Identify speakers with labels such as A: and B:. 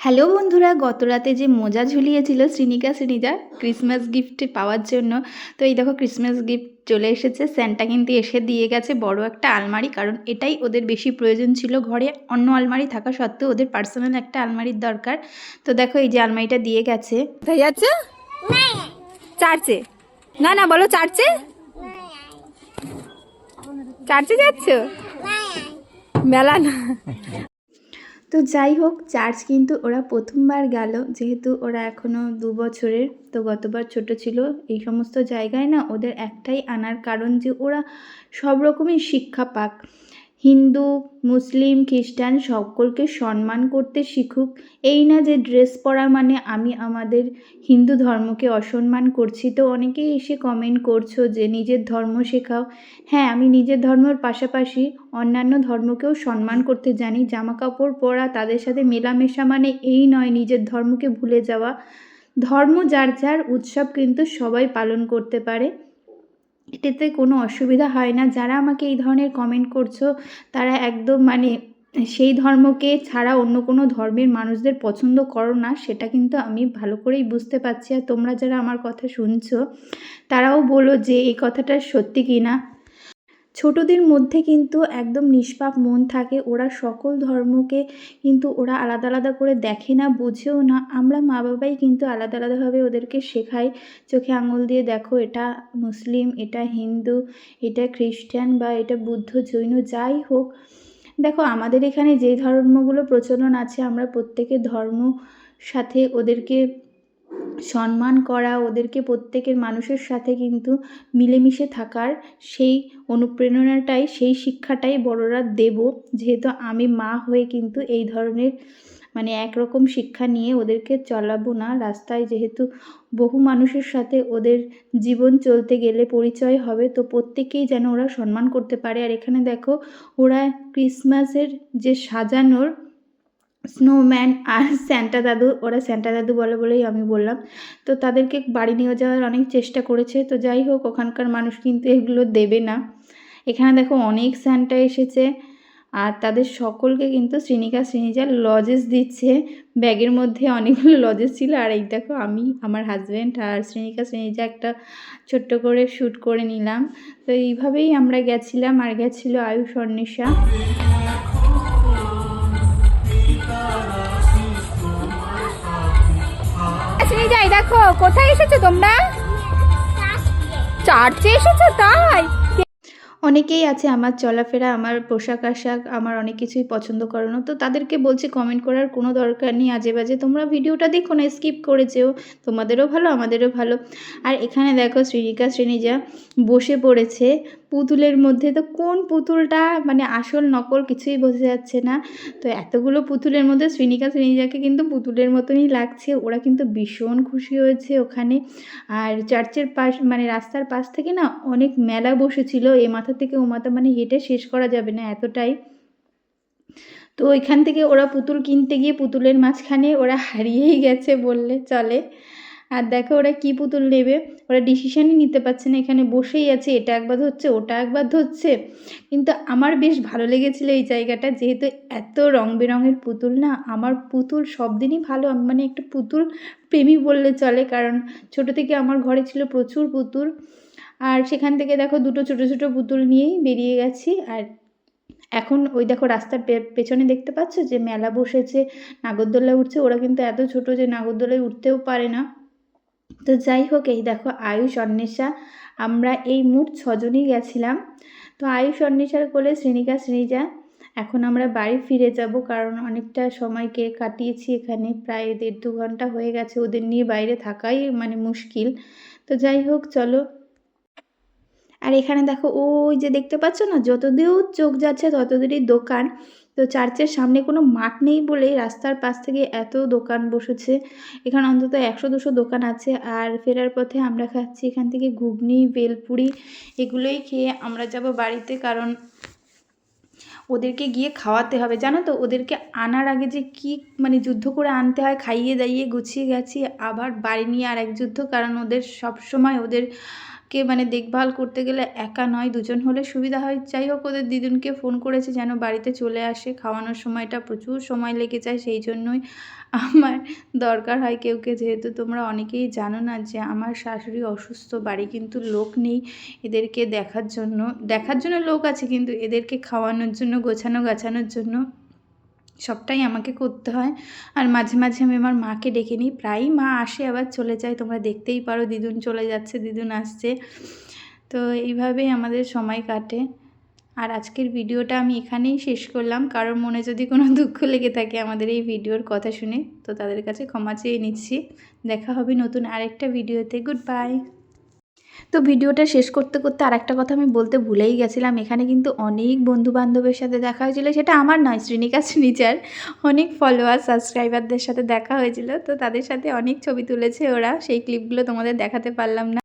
A: Hello বন্ধুরা গত রাতে যে মোজা ঝুলিয়েছিল শ্রীনিকা শ্রীনিজা ক্রিসমাস গিফট পাওয়ার জন্য তো এই দেখো ক্রিসমাস গিফট চলে এসেছে। স্যান্টা কিন্তু এসে দিয়ে গেছে বড় একটা আলমারি কারণ এটাই ওদের বেশি প্রয়োজন ছিল। ঘরে অন্য আলমারি থাকা সত্ত্বেও ওদের পার্সোনাল একটা আলমারির দরকার। তো দেখো এই যে আলমারিটা দিয়ে গেছে।
B: যাচ্ছ? চার্চে। না না বলো চার্চে। চার্চে যাচ্ছ? মেলা না।
A: তো যাই হোক চার্চ কিন্তু ওরা প্রথমবার গেল, যেহেতু ওরা এখনও দু বছরের, তো গতবার ছোট ছিল। এই সমস্ত জায়গায় না ওদের একটাই আনার কারণ যে ওরা সব রকমই শিক্ষা পাক। হিন্দু, মুসলিম, খ্রিস্টান সকলকে সম্মান করতে শিখুক। এই না যে ড্রেস পরা মানে আমি আমাদের হিন্দু ধর্মকে অসম্মান করছি। তো অনেকেই এসে কমেন্ট করছ যে নিজের ধর্ম শেখাও। হ্যাঁ আমি নিজের ধর্মের পাশাপাশি অন্যান্য ধর্মকেও সম্মান করতে জানি। জামা কাপড় পরা, তাদের সাথে মেলামেশা মানে এই নয়, নিজের ধর্মকে ভুলে যাওয়া। ধর্ম যার যার, উৎসব কিন্তু সবাই পালন করতে পারে। এটাতে কোনো অসুবিধা হয় না। যারা আমাকে এই ধরনের কমেন্ট করছ, তারা একদম মানে সেই ধর্মকে ছাড়া অন্য কোনো ধর্মের মানুষদের পছন্দ করো না, সেটা কিন্তু আমি ভালো করেই বুঝতে পারছি। আর তোমরা যারা আমার কথা শুনছো, তারাও বলো যে এই কথাটা সত্যি কি না ছোটদের মধ্যে কিন্তু একদম নিষ্পাপ মন থাকে। ওরা সকল ধর্মকে কিন্তু ওরা আলাদা আলাদা করে দেখে না, বোঝেও না। আমরা মা বাবাই কিন্তু আলাদা আলাদাভাবে ওদেরকে শেখাই। চোখে আঙুল দিয়ে দেখো, এটা মুসলিম, এটা হিন্দু, এটা খ্রিস্টান বা এটা বুদ্ধ, জৈন, যাই হোক। দেখো, আমাদের এখানে যেই ধর্মগুলো প্রচলন আছে, আমরা প্রত্যেকের ধর্ম সাথে ওদেরকে সম্মান করা, ওদেরকে প্রত্যেকের মানুষের সাথে কিন্তু মিলেমিশে থাকার সেই অনুপ্রেরণাটাই, সেই শিক্ষাটাই বড়রা দেব। যেহেতু আমি মা হয়ে কিন্তু এই ধরনের মানে একরকম শিক্ষা নিয়ে ওদেরকে চলাবো না রাস্তায়। যেহেতু বহু মানুষের সাথে ওদের জীবন চলতে গেলে পরিচয় হবে, তো প্রত্যেকেই যেন ওরা সম্মান করতে পারে। আর এখানে দেখো, ওরা ক্রিসমাসের যে সাজানোর স্নোম্যান আর স্যান্টা দাদু, ওরা স্যান্টা দাদু বলে বলেই আমি বললাম। তো তাদেরকে বাড়ি নিয়ে যাওয়ার অনেক চেষ্টা করেছে। তো যাই হোক, ওখানকার মানুষ কিন্তু এগুলো দেবে না। এখানে দেখো অনেক স্যান্টা এসেছে আর তাদের সকলকে কিন্তু শ্রীনিকা শ্রীনিজা লজেস দিচ্ছে। ব্যাগের মধ্যে অনেকগুলো লজেস ছিল আর এই দেখো আমি, আমার হাজব্যান্ড আর শ্রীনিকা শ্রীনিজা একটা ছোট্ট করে শ্যুট করে নিলাম। তো এইভাবেই আমরা গেছিলাম আর গেছিল আয়ুষ অন্বেষা।
B: কোথায় এসেছ তোমরা? চার্চে এসেছ তাই?
A: অনেকেই আছে আমার চলাফেরা, আমার পোশাক আশাক, আমার অনেক কিছুই পছন্দ করো না তো তাদেরকে বলছি কমেন্ট করার কোনো দরকার নেই, আজে বাজে। তোমরা ভিডিওটা দেখো না স্কিপ করে যেও তোমাদেরও ভালো, আমাদেরও ভালো। আর এখানে দেখো শ্রীরিকা শ্রেণীজা বসে পড়েছে পুতুলের মধ্যে। তো কোন পুতুলটা মানে আসল নকল কিছুই বোঝা যাচ্ছে না। তো এতগুলো পুতুলের মধ্যে শ্রীনিকা শ্রেণীজাকে কিন্তু পুতুলের মতনই লাগছে। ওরা কিন্তু ভীষণ খুশি হয়েছে ওখানে। আর চার্চের পাশ মানে রাস্তার পাশ থেকে না অনেক মেলা বসেছিল। এ মাথা থেকে ও মাথা মানে হেঁটে শেষ করা যাবে না এতটাই। তো ওইখান থেকে ওরা পুতুল কিনতে গিয়ে পুতুলের মাঝখানে ওরা হারিয়েই গেছে বললে চলে। আর দেখো ওরা কী পুতুল নেবে? ওরা ডিসিশনই নিতে পারছে না, এখানে বসেই আছে, এটা একবার ধরছে, ওটা একবার ধরছে। কিন্তু আমার বেশ ভালো লেগেছিলো এই জায়গাটা, যেহেতু এত রং বেরঙের পুতুল না, আমার পুতুল সব দিনই ভালো, আমি মানে একটা পুতুল প্রেমী বললে চলে, কারণ ছোট থেকে আমার ঘরে ছিল প্রচুর পুতুল। আর সেখান থেকে দেখো দুটো ছোট ছোট পুতুল নিয়েই বেরিয়ে গেছি, আর এখন ওই দেখো রাস্তার পেছনে দেখতে পাচ্ছ যে মেলা বসেছে, নাগরদোলায় উঠছে, ওরা কিন্তু এত ছোট যে নাগরদোলায় উঠতেও পারে না। তো যাই হোক, এই দেখো আয়ুষ, অন্বেষা, আমরা এই মোট ছজনই গেছিলাম। তো আয়ুষ, অন্বেষার কোলে শ্রেণিকা শ্রেণীজা এখন আমরা বাড়ি ফিরে যাব কারণ অনেকটা সময়কে কাটিয়েছি এখানে, প্রায় দেড় দু ঘণ্টা হয়ে গেছে। ওদের নিয়ে বাইরে থাকাই মানে মুশকিল। তো যাই হোক, চলো আর এখানে দেখো, ওই যে দেখতে পাচ্ছ না যত দূর চোখ যাচ্ছে তত দূরই দোকান। তো চার্চের সামনে কোনো মাঠ নেই বলেই রাস্তার পাশ থেকে এত দোকান বসেছে। এখানে অন্তত একশো দুশো দোকান আছে আর ফেরার পথে আমরা খাচ্ছি এখান থেকে ঘুগনি, বেলপুরি এগুলোই খেয়ে আমরা যাব বাড়িতে কারণ ওদেরকে গিয়ে খাওয়াতে হবে। জানো তো, ওদেরকে আনার আগে যে কি মানে যুদ্ধ করে আনতে হয়, খাইয়ে দাইয়ে গুছিয়ে গেছি, আবার বাড়ি নিয়ে আর এক যুদ্ধ কারণ ওদের সব সময় ওদের কে মানে দেখভাল করতে গেলে একা নয়, দুজন হলে সুবিধা হয়। যাই হোক, ওদের দিদুনকে ফোন করেছে যেন বাড়িতে চলে আসে। খাওয়ানোর সময়টা প্রচুর সময় লেগে যায়, সেই জন্যই আমার দরকার হয় কেউকে যেহেতু তোমরা অনেকেই জানো না যে আমার শাশুড়ি অসুস্থ, বাড়ি কিন্তু লোক নেই এদেরকে দেখার জন্য। দেখার জন্য লোক আছে, কিন্তু এদেরকে খাওয়ানোর জন্য গোছানো গাছানোর জন্য সবটাই আমাকে করতে হয়। আর মাঝে মাঝে আমি আমার মাকে ডেকে নিই। প্রায়ই মা আসে, আবার চলে যায়। তোমরা দেখতেই পারো, দিদুন চলে যাচ্ছে, দিদুন আসছে। তো এইভাবেই আমাদের সময় কাটে। আর আজকের ভিডিওটা আমি এখানেই শেষ করলাম। কারোর মনে যদি কোনো দুঃখ লেগে থাকে আমাদের এই ভিডিওর কথা শুনে, তো তাদের কাছে ক্ষমা চেয়ে নিচ্ছি। দেখা হবে নতুন আরেকটা ভিডিওতে। গুড বাই তো ভিডিওটা শেষ করতে করতে আর একটা কথা আমি বলতে ভুলেই গেছিলাম। এখানে কিন্তু অনেক বন্ধু বান্ধবের সাথে দেখা হয়েছিল। সেটা আমার নয়, শ্রীনিকা শ্রীনিচার অনেক ফলোয়ার সাবস্ক্রাইবারদের সাথে দেখা হয়েছিল। তো তাদের সাথে অনেক ছবি তুলেছে ওরা। সেই ক্লিপগুলো তোমাদের দেখাতে পারলাম না।